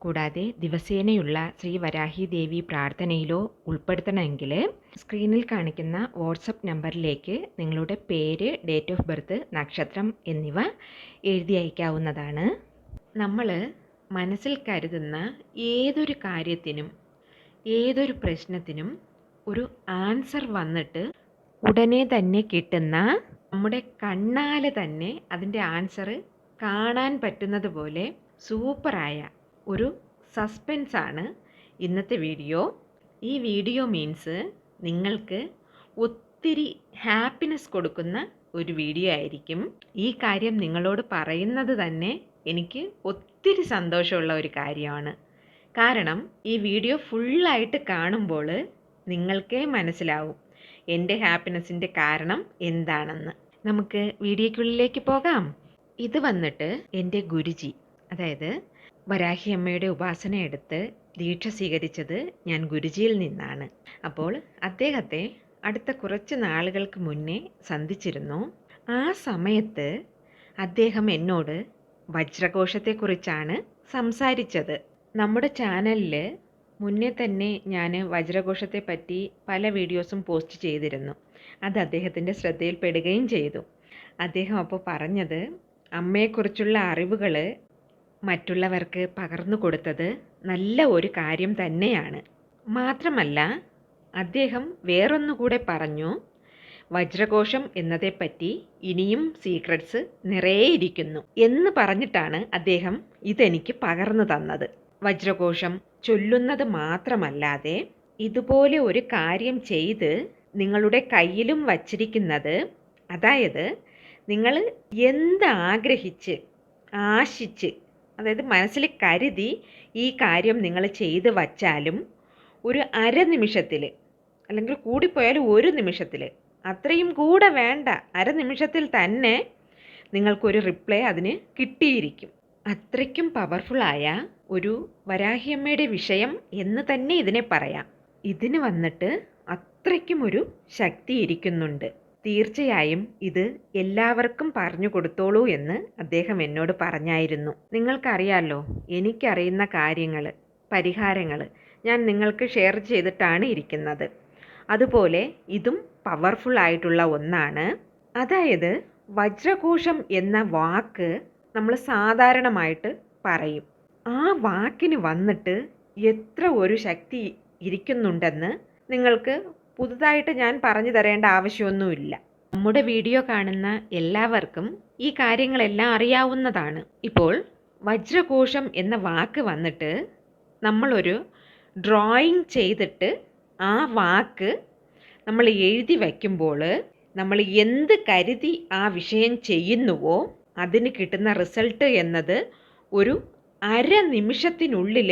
കൂടാതെ ദിവസേനയുള്ള ശ്രീ വരാഹി ദേവി പ്രാർത്ഥനയിലോ ഉൾപ്പെടുത്തണമെങ്കിൽ സ്ക്രീനിൽ കാണിക്കുന്ന വാട്സപ്പ് നമ്പറിലേക്ക് നിങ്ങളുടെ പേര് ഡേറ്റ് ഓഫ് ബർത്ത് നക്ഷത്രം എന്നിവ എഴുതി അയക്കാവുന്നതാണ്. നമ്മൾ മനസ്സിൽ കരുതുന്ന ഏതൊരു കാര്യത്തിനും ഏതൊരു പ്രശ്നത്തിനും ഒരു ആൻസർ വന്നിട്ട് ഉടനെ തന്നെ കിട്ടുന്ന നമ്മുടെ കണ്ണാലെ തന്നെ അതിന്റെ ആൻസർ കാണാൻ പറ്റുന്നത് പോലെ സൂപ്പറായ ഒരു സസ്പെൻസാണ് ഇന്നത്തെ വീഡിയോ ഈ വീഡിയോ മീൻസ് നിങ്ങൾക്ക് ഒത്തിരി ഹാപ്പിനെസ് കൊടുക്കുന്ന ഒരു വീഡിയോ ആയിരിക്കും. ഈ കാര്യം നിങ്ങളോട് പറയുന്നത് തന്നെ എനിക്ക് ഒത്തിരി സന്തോഷമുള്ള ഒരു കാര്യമാണ്. കാരണം ഈ വീഡിയോ ഫുള്ളായിട്ട് കാണുമ്പോൾ നിങ്ങൾക്കേ മനസ്സിലാവും എന്റെ ഹാപ്പിനെസ്സിന്റെ കാരണം എന്താണെന്ന്. നമുക്ക് വീഡിയോയ്ക്കുള്ളിലേക്ക് പോകാം. ഇത് വന്നിട്ട് എന്റെ ഗുരുജി അതായത് വരാഹി അമ്മയുടെ ഉപാസന എടുത്ത് ദീക്ഷ സ്വീകരിച്ചത് ഞാൻ ഗുരുജിയിൽ നിന്നാണ്. അപ്പോൾ അദ്ദേഹത്തെ അടുത്ത കുറച്ച് നാളുകൾക്ക് മുന്നേ സന്ധിച്ചിരുന്നു. ആ സമയത്ത് അദ്ദേഹം എന്നോട് വജ്രഘോഷത്തെക്കുറിച്ചാണ് സംസാരിച്ചത്. നമ്മുടെ ചാനലിൽ മുന്നേ തന്നെ ഞാൻ വജ്രഘോഷത്തെ പറ്റി പല വീഡിയോസും പോസ്റ്റ് ചെയ്തിരുന്നു. അത് അദ്ദേഹത്തിന്റെ ശ്രദ്ധയിൽപ്പെടുകയും ചെയ്തു. അദ്ദേഹം അപ്പോൾ പറഞ്ഞത് അമ്മയെക്കുറിച്ചുള്ള അറിവുകൾ മറ്റുള്ളവർക്ക് പകർന്നു കൊടുത്തത് നല്ല ഒരു കാര്യം തന്നെയാണ്. മാത്രമല്ല അദ്ദേഹം വേറൊന്നുകൂടെ പറഞ്ഞു വജ്രകോശം എന്നതേപ്പറ്റി ഇനിയും സീക്രട്സ് നിറയെ ഇരിക്കുന്നു എന്ന് പറഞ്ഞിട്ടാണ് അദ്ദേഹം ഇതെനിക്ക് പകർന്നു തന്നത്. വജ്രകോശം ചൊല്ലുന്നത് മാത്രമല്ലാതെ ഇതുപോലെ ഒരു കാര്യം ചെയ്ത് നിങ്ങളുടെ കയ്യിലും വച്ചിരിക്കുന്നത് അതായത് നിങ്ങൾ എന്ത് ആഗ്രഹിച്ച് ആശിച്ച് അതായത് മനസ്സിൽ കരുതി ഈ കാര്യം നിങ്ങൾ ചെയ്ത് വച്ചാലും ഒരു അര നിമിഷത്തിൽ അല്ലെങ്കിൽ കൂടിപ്പോയാൽ ഒരു നിമിഷത്തിൽ അത്രയും കൂടെ വേണ്ട. അരനിമിഷത്തിൽ തന്നെ നിങ്ങൾക്കൊരു റിപ്ലൈ അതിന് കിട്ടിയിരിക്കും. അത്രയ്ക്കും പവർഫുള്ളായ ഒരു വരാഹിയമ്മയുടെ വിഷയം എന്ന് തന്നെ ഇതിനെ പറയാം. ഇതിന് വന്നിട്ട് അത്രയ്ക്കും ഒരു ശക്തി ഇരിക്കുന്നുണ്ട്. തീർച്ചയായും ഇത് എല്ലാവർക്കും പറഞ്ഞു കൊടുത്തോളൂ എന്ന് അദ്ദേഹം എന്നോട് പറഞ്ഞായിരുന്നു. നിങ്ങൾക്കറിയാലോ എനിക്കറിയുന്ന കാര്യങ്ങൾ പരിഹാരങ്ങൾ ഞാൻ നിങ്ങൾക്ക് ഷെയർ ചെയ്തിട്ടാണ് ഇരിക്കുന്നത്. അതുപോലെ ഇതും പവർഫുൾ ആയിട്ടുള്ള ഒന്നാണ്. അതായത് വജ്രകോശം എന്ന വാക്ക് നമ്മൾ സാധാരണമായിട്ട് പറയും. ആ വാക്കിന് വന്നിട്ട് എത്ര ഒരു ശക്തി ഇരിക്കുന്നുണ്ടെന്ന് നിങ്ങൾക്ക് പുതുതായിട്ട് ഞാൻ പറഞ്ഞു തരേണ്ട ആവശ്യമൊന്നുമില്ല. നമ്മുടെ വീഡിയോ കാണുന്ന എല്ലാവർക്കും ഈ കാര്യങ്ങളെല്ലാം അറിയാവുന്നതാണ്. ഇപ്പോൾ വജ്രകോശം എന്ന വാക്ക് വന്നിട്ട് നമ്മളൊരു ഡ്രോയിങ് ചെയ്തിട്ട് ആ വാക്ക് നമ്മൾ എഴുതി വയ്ക്കുമ്പോൾ നമ്മൾ എന്ത് കരുതി ആ വിഷയം ചെയ്യുന്നുവോ അതിന് കിട്ടുന്ന റിസൾട്ട് എന്നത് ഒരു അര നിമിഷത്തിനുള്ളിൽ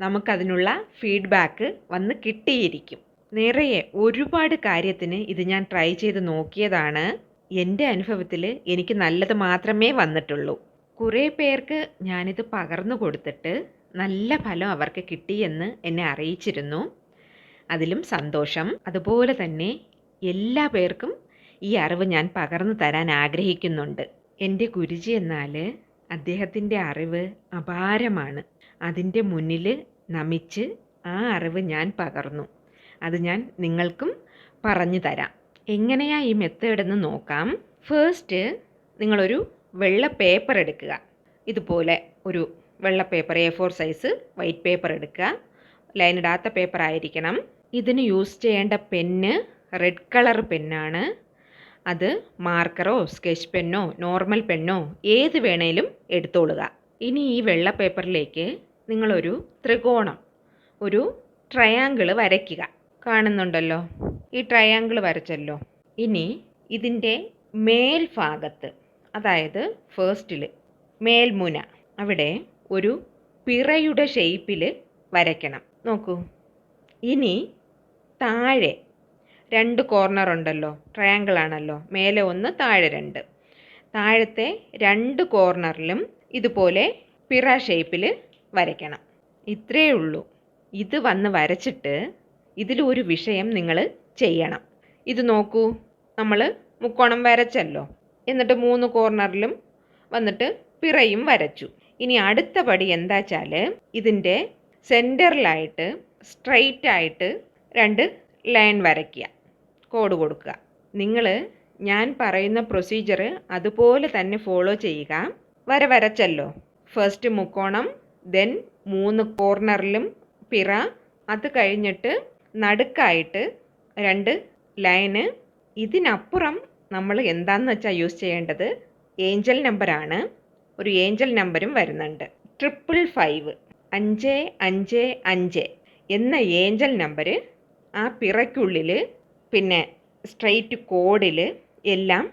നമുക്കതിനുള്ള ഫീഡ്ബാക്ക് വന്ന് കിട്ടിയിരിക്കും. നിറയെ ഒരുപാട് കാര്യത്തിന് ഇത് ഞാൻ ട്രൈ ചെയ്ത് നോക്കിയതാണ്. എന്റെ അനുഭവത്തിൽ എനിക്ക് നല്ലത് മാത്രമേ വന്നിട്ടുള്ളൂ. കുറേ പേർക്ക് ഞാനിത് പകർന്നു കൊടുത്തിട്ട് നല്ല ഫലം അവർക്ക് കിട്ടിയെന്ന് എന്നെ അറിയിച്ചിരുന്നു. അതിലും സന്തോഷം. അതുപോലെ തന്നെ എല്ലാ പേർക്കും ഈ അറിവ് ഞാൻ പകർന്നു തരാൻ ആഗ്രഹിക്കുന്നുണ്ട്. എന്റെ ഗുരുജി എന്നാൽ അദ്ദേഹത്തിന്റെ അറിവ് അപാരമാണ്. അതിന്റെ മുന്നിൽ നമിച്ച് ആ അറിവ് ഞാൻ പകർന്നു. അത് ഞാൻ നിങ്ങൾക്കും പറഞ്ഞു തരാം. എങ്ങനെയാണ് ഈ മെത്തേഡ് എന്ന് നോക്കാം. ഫേസ്റ്റ് നിങ്ങളൊരു വെള്ള പേപ്പർ എടുക്കുക. ഇതുപോലെ ഒരു വെള്ള paper A four size white paper എടുക്കുക. ലൈൻ ഇടാത്ത പേപ്പർ ആയിരിക്കണം. ഇതിന് യൂസ് ചെയ്യേണ്ട പെന്ന് റെഡ് കളർ പെന്നാണ് അത് മാർക്കറോ സ്കെച്ച് പെന്നോ നോർമൽ പെന്നോ ഏത് വേണേലും എടുത്തോളുക. ഇനി ഈ വെള്ള പേപ്പറിലേക്ക് നിങ്ങളൊരു ത്രികോണം ഒരു ട്രയാങ്കിൾ വരയ്ക്കുക. കാണുന്നുണ്ടല്ലോ. ഈ ട്രയാങ്കിൾ വരച്ചല്ലോ. ഇനി ഇതിന്റെ മേൽഭാഗത്ത് അതായത് ഫേസ്റ്റിൽ മേൽമുന അവിടെ ഒരു പിറയുടെ ഷേപ്പിൽ വരയ്ക്കണം. നോക്കൂ. ഇനി താഴെ രണ്ട് കോർണർ ഉണ്ടല്ലോ. ട്രയാങ്കിൾ ആണല്ലോ. മേലെ ഒന്ന് താഴെ രണ്ട്. താഴത്തെ രണ്ട് കോർണറിലും ഇതുപോലെ പിറ ഷേപ്പിൽ വരയ്ക്കണം. ഇത്രയേ ഉള്ളൂ. ഇത് വന്ന് വരച്ചിട്ട് ഇതിലൊരു വിഷയം നിങ്ങൾ ചെയ്യണം. ഇത് നോക്കൂ നമ്മൾ മുക്കോണം വരച്ചല്ലോ. എന്നിട്ട് മൂന്ന് കോർണറിലും വന്നിട്ട് പിറയും വരച്ചു. ഇനി അടുത്ത പടി എന്താ വെച്ചാൽ ഇതിന്റെ സെന്ററിലായിട്ട് സ്ട്രെയിറ്റ് ആയിട്ട് രണ്ട് ലൈൻ വരയ്ക്കുക. കോഡ് കൊടുക്കുക. നിങ്ങൾ ഞാൻ പറയുന്ന പ്രൊസീജിയർ അതുപോലെ തന്നെ ഫോളോ ചെയ്യുക. വര വരച്ചല്ലോ. ഫസ്റ്റ് മുക്കോണം ദെൻ മൂന്ന് കോർണറിലും പിറ. അത് കഴിഞ്ഞിട്ട് നടുക്കായിട്ട് രണ്ട് ലൈന്. ഇതിനപ്പുറം നമ്മൾ എന്താണെന്ന് വെച്ചാൽ യൂസ് ചെയ്യേണ്ടത്? ഏഞ്ചൽ നമ്പറാണ്. ഒരു ഏഞ്ചൽ നമ്പരും വരുന്നുണ്ട്. Triple five. അഞ്ച് അഞ്ച് അഞ്ച് എന്ന ഏഞ്ചൽ നമ്പർ ആ പിറയ്ക്കുള്ളിൽ പിന്നെ സ്ട്രെയിറ്റ് കോഡിൽ എല്ലാം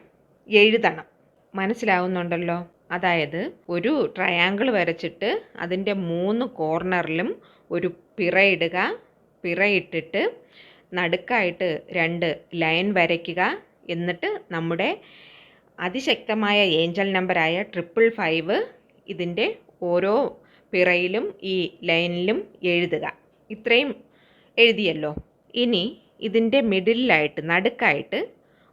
എഴുതണം. മനസ്സിലാവുന്നുണ്ടല്ലോ? അതായത് ഒരു ട്രയാങ്കിൾ വരച്ചിട്ട് അതിന്റെ മൂന്ന് കോർണറിലും ഒരു പിറ ഇടുക പിറ ഇട്ടിട്ട് നടുക്കായിട്ട് രണ്ട് ലൈൻ വരയ്ക്കുക. എന്നിട്ട് നമ്മുടെ അതിശക്തമായ ഏഞ്ചൽ നമ്പറായ ട്രിപ്പിൾ ഫൈവ് ഇതിന്റെ ഓരോ പിറയിലും ഈ ലൈനിലും എഴുതുക. ഇത്രയും എഴുതിയല്ലോ. ഇനി ഇതിന്റെ മിഡിലായിട്ട് നടുക്കായിട്ട്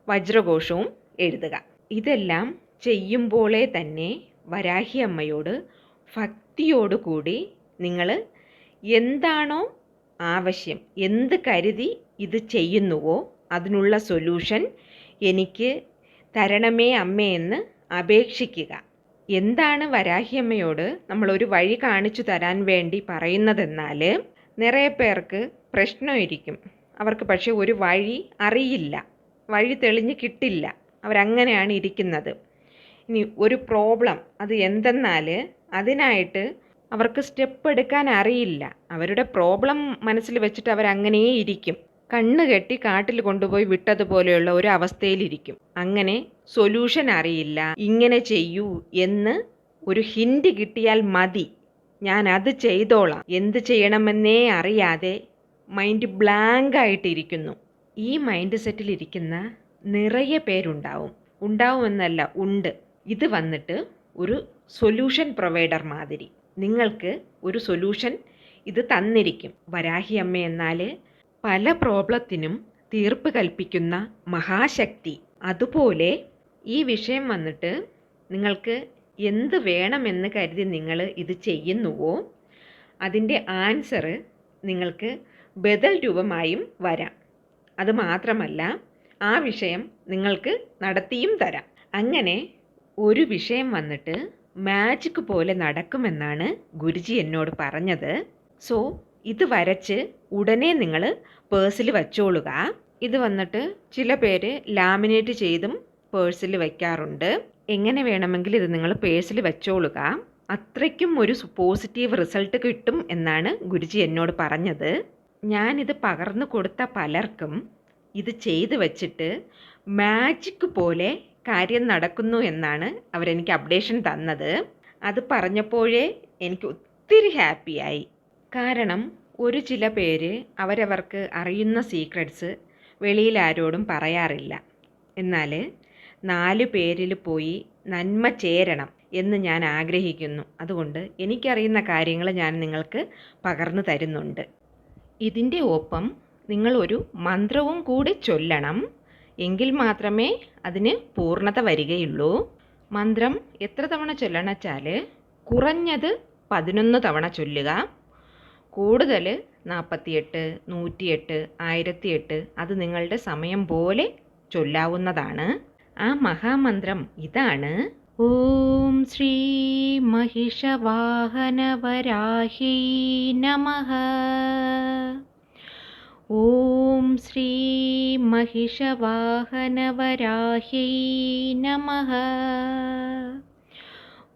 വജ്രഘോഷവും എഴുതുക. ഇതെല്ലാം ചെയ്യുമ്പോളേ തന്നെ വരാഹി അമ്മയോട് ഭക്തിയോടുകൂടി നിങ്ങൾ എന്താണോ ആവശ്യം. എന്ത് കരുതി ഇത് ചെയ്യുന്നുവോ അതിനുള്ള സൊല്യൂഷൻ എനിക്ക് തരണമേ അമ്മയെന്ന് അപേക്ഷിക്കുക. എന്താണ് വരാഹിയമ്മയോട് നമ്മളൊരു വഴി കാണിച്ചു തരാൻ വേണ്ടി പറയുന്നതെന്നാൽ നിറയെ പേർക്ക് പ്രശ്നമായിരിക്കും. അവർക്ക് പക്ഷേ ഒരു വഴി അറിയില്ല. വഴി തെളിഞ്ഞ് കിട്ടില്ല. അവരങ്ങനെയാണ് ഇരിക്കുന്നത്. ഇനി ഒരു പ്രോബ്ലം അത് എന്തെന്നാൽ അതിനായിട്ട് അവർക്ക് സ്റ്റെപ്പ് എടുക്കാൻ അറിയില്ല. അവരുടെ പ്രോബ്ലം മനസ്സിൽ വെച്ചിട്ട് അവരങ്ങനെ ഇരിക്കും. കണ്ണ് കെട്ടി കാട്ടിൽ കൊണ്ടുപോയി വിട്ടതുപോലെയുള്ള ഒരു അവസ്ഥയിലിരിക്കും അങ്ങനെ സൊല്യൂഷൻ അറിയില്ല. ഇങ്ങനെ ചെയ്യൂ എന്ന് ഒരു ഹിൻഡ് കിട്ടിയാൽ മതി. ഞാൻ അത് ചെയ്തോളാം. എന്ത് ചെയ്യണമെന്നേ അറിയാതെ മൈൻഡ് ബ്ലാങ്ക് ആയിട്ടിരിക്കുന്നു. ഈ മൈൻഡ് സെറ്റിലിരിക്കുന്ന നിറയെ പേരുണ്ടാവും. ഉണ്ടാവുമെന്നല്ല ഉണ്ട്. ഇത് വന്നിട്ട് ഒരു സൊല്യൂഷൻ പ്രൊവൈഡർ മാതിരി. നിങ്ങൾക്ക് ഒരു സൊല്യൂഷൻ ഇത് തന്നിരിക്കും. വരാഹി അമ്മ എന്നാൽ പല പ്രോബ്ലത്തിനും തീർപ്പ് കൽപ്പിക്കുന്ന മഹാശക്തി. അതുപോലെ ഈ വിഷയം വന്നിട്ട് നിങ്ങൾക്ക് എന്ത് വേണമെന്ന് കരുതി നിങ്ങൾ ഇത് ചെയ്യുന്നുവോ? അതിന്റെ ആൻസർ നിങ്ങൾക്ക് ബദൽ രൂപമായും വരാം. അത് മാത്രമല്ല ആ വിഷയം നിങ്ങൾക്ക് നടത്തിയും തരാം. അങ്ങനെ ഒരു വിഷയം വന്നിട്ട് മാജിക് പോലെ നടക്കുമെന്നാണ് ഗുരുജി എന്നോട് പറഞ്ഞത്. സോ ഇത് വരച്ച് ഉടനെ നിങ്ങൾ പേഴ്സിൽ വച്ചോളുക. ഇത് വന്നിട്ട് ചില പേര് ലാമിനേറ്റ് ചെയ്തും പേഴ്സിൽ വയ്ക്കാറുണ്ട്. എങ്ങനെ വേണമെങ്കിൽ ഇത് നിങ്ങൾ പേഴ്സിൽ വെച്ചോളുക. അത്രയ്ക്കും ഒരു പോസിറ്റീവ് റിസൾട്ട് കിട്ടും എന്നാണ് ഗുരുജി എന്നോട് പറഞ്ഞത്. ഞാനിത് പകർന്നു കൊടുത്ത പലർക്കും ഇത് ചെയ്തു വച്ചിട്ട് മാജിക് പോലെ കാര്യം നടക്കുന്നു എന്നാണ് അവരെനിക്ക് അപ്ഡേഷൻ തന്നത്. അത് പറഞ്ഞപ്പോഴേ എനിക്ക് ഒത്തിരി ഹാപ്പിയായി കാരണം ഒരു ചില പേര് അവരവർക്ക് അറിയുന്ന സീക്രട്സ് വെളിയിൽ ആരോടും പറയാറില്ല. എന്നാൽ നാല് പേരിൽ പോയി നന്മ ചേരണം എന്ന് ഞാൻ ആഗ്രഹിക്കുന്നു. അതുകൊണ്ട് എനിക്കറിയുന്ന കാര്യങ്ങൾ ഞാൻ നിങ്ങൾക്ക് പകർന്നു തരുന്നുണ്ട്. ഇതിന്റെ ഒപ്പം നിങ്ങളൊരു മന്ത്രവും കൂടി ചൊല്ലണം. എങ്കിൽ മാത്രമേ അതിന് പൂർണത വരികയുള്ളൂ. മന്ത്രം എത്ര തവണ ചൊല്ലണച്ചാൽ കുറഞ്ഞത് പതിനൊന്ന് തവണ ചൊല്ലുക. കൂടുതൽ നാൽപ്പത്തിയെട്ട് നൂറ്റിയെട്ട് ആയിരത്തിയെട്ട് അത് നിങ്ങളുടെ സമയം പോലെ ചൊല്ലാവുന്നതാണ്. ആ മഹാമന്ത്രം ഇതാണ്. ഓം ശ്രീ മഹിഷവാഹനവരാഹീ നമ. ॐ श्रीमहिषवाहनवराह्यै नमः।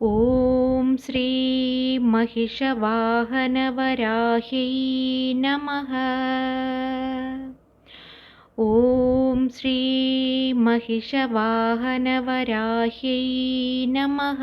ॐ श्रीमहिषवाहनवराह्यै नमः। ॐ श्रीमहिषवाहनवराह्यै नमः।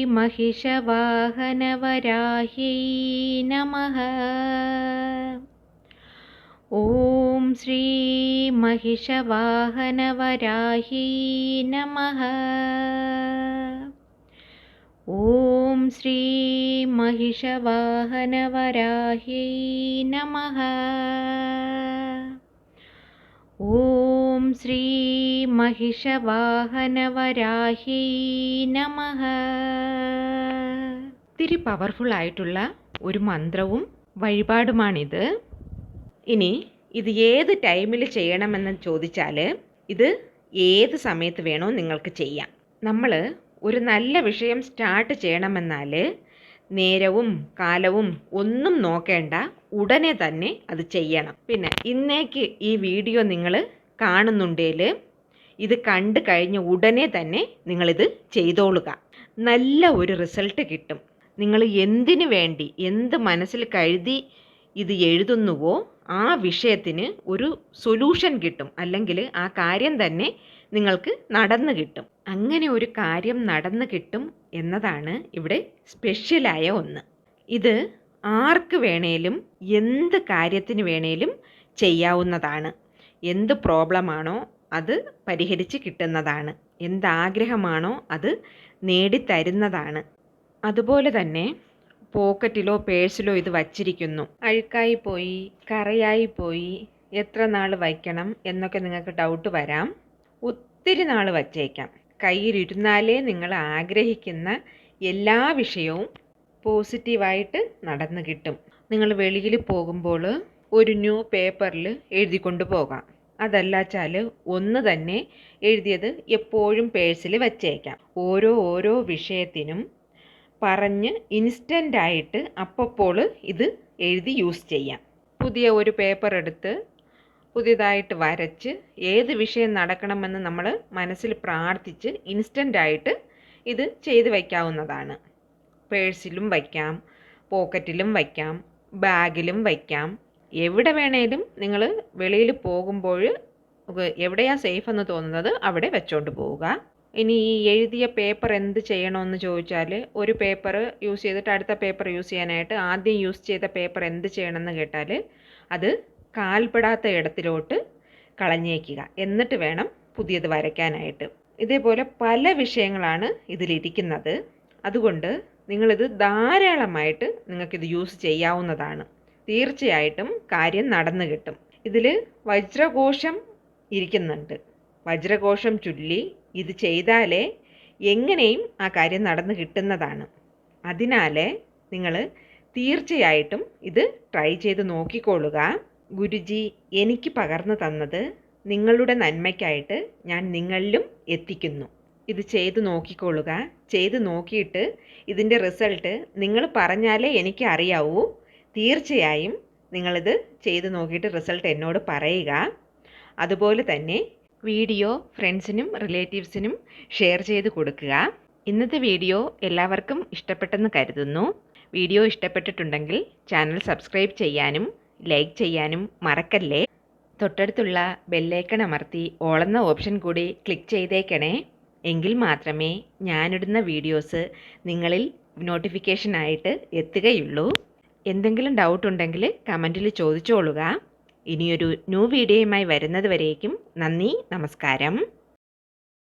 श्रीमहिषवाहनवराह्यै नमः। ॐ श्रीमहिषवाहनवराह्यै नमः। ॐ श्रीमहिषवाहनवराह्यै नमः। ॐ ശ്രീമഹിഷവാഹനവരാഹ്യൈ നമ. ഒത്തിരി പവർഫുൾ ആയിട്ടുള്ള ഒരു മന്ത്രവും വഴിപാടുമാണിത്. ഇനി ഇത് ഏത് ടൈമിൽ ചെയ്യണമെന്ന് ചോദിച്ചാൽ ഇത് ഏത് സമയത്ത് വേണോ നിങ്ങൾക്ക് ചെയ്യാം. നമ്മൾ ഒരു നല്ല വിഷയം സ്റ്റാർട്ട് ചെയ്യണമെന്നാൽ നേരവും കാലവും ഒന്നും നോക്കേണ്ട ഉടനെ തന്നെ അത് ചെയ്യണം. പിന്നെ ഇന്നേക്ക് ഈ വീഡിയോ നിങ്ങൾ കാണുന്നുണ്ടേൽ ഇത് കണ്ടു കഴിഞ്ഞ ഉടനെ തന്നെ നിങ്ങളിത് ചെയ്തോളുക. നല്ല ഒരു റിസൾട്ട് കിട്ടും. നിങ്ങൾ എന്തിനു വേണ്ടി എന്ത് മനസ്സിൽ കഴുതി ഇത് എഴുതുന്നുവോ ആ വിഷയത്തിന് ഒരു സൊല്യൂഷൻ കിട്ടും. അല്ലെങ്കിൽ ആ കാര്യം തന്നെ നിങ്ങൾക്ക് നടന്നു കിട്ടും. അങ്ങനെ ഒരു കാര്യം നടന്നു കിട്ടും എന്നതാണ് ഇവിടെ സ്പെഷ്യലായ ഒന്ന്. ഇത് ആർക്ക് വേണേലും എന്ത് കാര്യത്തിന് വേണേലും ചെയ്യാവുന്നതാണ്. എന്ത് പ്രോബ്ലമാണോ അത് പരിഹരിച്ച് കിട്ടുന്നതാണ്. എന്താഗ്രഹമാണോ അത് നേടിത്തരുന്നതാണ്. അതുപോലെ തന്നെ പോക്കറ്റിലോ പേഴ്സിലോ ഇത് വച്ചിരിക്കുന്നു. അഴുക്കായി പോയി കറയായി പോയി എത്ര നാൾ വയ്ക്കണം എന്നൊക്കെ നിങ്ങൾക്ക് ഡൗട്ട് വരാം. ഒത്തിരി നാൾ വച്ചേക്കാം. കയ്യിലിരുന്നാലേ നിങ്ങൾ ആഗ്രഹിക്കുന്ന എല്ലാ വിഷയവും പോസിറ്റീവായിട്ട് നടന്നു കിട്ടും. നിങ്ങൾ വെളിയിൽ പോകുമ്പോൾ ഒരു ന്യൂ പേപ്പറിൽ എഴുതിക്കൊണ്ട് പോകാം. അതല്ലാച്ചാൽ ഒന്ന് തന്നെ എഴുതിയത് എപ്പോഴും പേഴ്സിൽ വച്ചേക്കാം. ഓരോ ഓരോ വിഷയത്തിനും പറഞ്ഞ് ഇൻസ്റ്റന്റായിട്ട് അപ്പോൾ ഇത് എഴുതി യൂസ് ചെയ്യാം. പുതിയ ഒരു പേപ്പർ എടുത്ത് പുതിയതായിട്ട് വരച്ച് ഏത് വിഷയം നടക്കണമെന്ന് നമ്മൾ മനസ്സിൽ പ്രാർത്ഥിച്ച് ഇൻസ്റ്റന്റായിട്ട് ഇത് ചെയ്ത് വയ്ക്കാവുന്നതാണ് പേഴ്സിലും വയ്ക്കാം പോക്കറ്റിലും വയ്ക്കാം ബാഗിലും വയ്ക്കാം എവിടെ വേണേലും നിങ്ങൾ വെളിയിൽ പോകുമ്പോൾ എവിടെയാ സേഫ് എന്ന് തോന്നുന്നത് അവിടെ വെച്ചോണ്ട് പോവുക. ഇനി ഈ എഴുതിയ പേപ്പർ എന്ത് ചെയ്യണമെന്ന് ചോദിച്ചാൽ ഒരു പേപ്പർ യൂസ് ചെയ്തിട്ട് അടുത്ത പേപ്പർ യൂസ് ചെയ്യാനായിട്ട് ആദ്യം യൂസ് ചെയ്ത പേപ്പർ എന്ത് ചെയ്യണമെന്ന് കേട്ടാൽ അത് കാൽപ്പെടാത്ത ഇടത്തിലോട്ട് കളഞ്ഞേക്കുക. എന്നിട്ട് വേണം പുതിയത് വരയ്ക്കാനായിട്ട്. ഇതേപോലെ പല വിഷയങ്ങളാണ് ഇതിലിരിക്കുന്നത്. അതുകൊണ്ട് നിങ്ങളിത് ധാരാളമായിട്ട് നിങ്ങൾക്കിത് യൂസ് ചെയ്യാവുന്നതാണ്. തീർച്ചയായിട്ടും കാര്യം നടന്നു കിട്ടും. ഇതിൽ വജ്രകോശം ഇരിക്കുന്നുണ്ട്. വജ്രകോശം ചൊല്ലി ഇത് ചെയ്താലേ എങ്ങനെയും ആ കാര്യം നടന്നു കിട്ടുന്നതാണ്. അതിനാൽ നിങ്ങൾ തീർച്ചയായിട്ടും ഇത് ട്രൈ ചെയ്ത് നോക്കിക്കൊള്ളുക. ഗുരുജി എനിക്ക് പകർന്നു തന്നത് നിങ്ങളുടെ നന്മയ്ക്കായിട്ട് ഞാൻ നിങ്ങളിലും എത്തിക്കുന്നു. ഇത് ചെയ്ത് നോക്കിക്കൊള്ളുക. ചെയ്ത് നോക്കിയിട്ട് ഇതിന്റെ റിസൾട്ട് നിങ്ങൾ പറഞ്ഞാലേ എനിക്ക് അറിയാവൂ തീർച്ചയായും നിങ്ങളിത് ചെയ്ത് നോക്കിയിട്ട് റിസൾട്ട് എന്നോട് പറയുക. അതുപോലെ തന്നെ വീഡിയോ ഫ്രണ്ട്സിനും റിലേറ്റീവ്സിനും ഷെയർ ചെയ്ത് കൊടുക്കുക. ഇന്നത്തെ വീഡിയോ എല്ലാവർക്കും ഇഷ്ടപ്പെട്ടെന്ന് കരുതുന്നു. വീഡിയോ ഇഷ്ടപ്പെട്ടിട്ടുണ്ടെങ്കിൽ ചാനൽ സബ്സ്ക്രൈബ് ചെയ്യാനും ലൈക്ക് ചെയ്യാനും മറക്കല്ലേ? തൊട്ടടുത്തുള്ള ബെല്ലേക്കൺ അമർത്തി ഓളെന്ന ഓപ്ഷൻ കൂടി ക്ലിക്ക് ചെയ്തേക്കണേ. എങ്കിൽ മാത്രമേ ഞാനിടുന്ന വീഡിയോസ് നിങ്ങളിൽ നോട്ടിഫിക്കേഷനായിട്ട് എത്തുകയുള്ളൂ. എന്തെങ്കിലും ഡൗട്ട് ഉണ്ടെങ്കിൽ കമന്റിൽ ചോദിച്ചോളുക. ഇനിയൊരു ന്യൂ വീഡിയോയുമായി വരുന്നത് വരേക്കും നന്ദി നമസ്കാരം.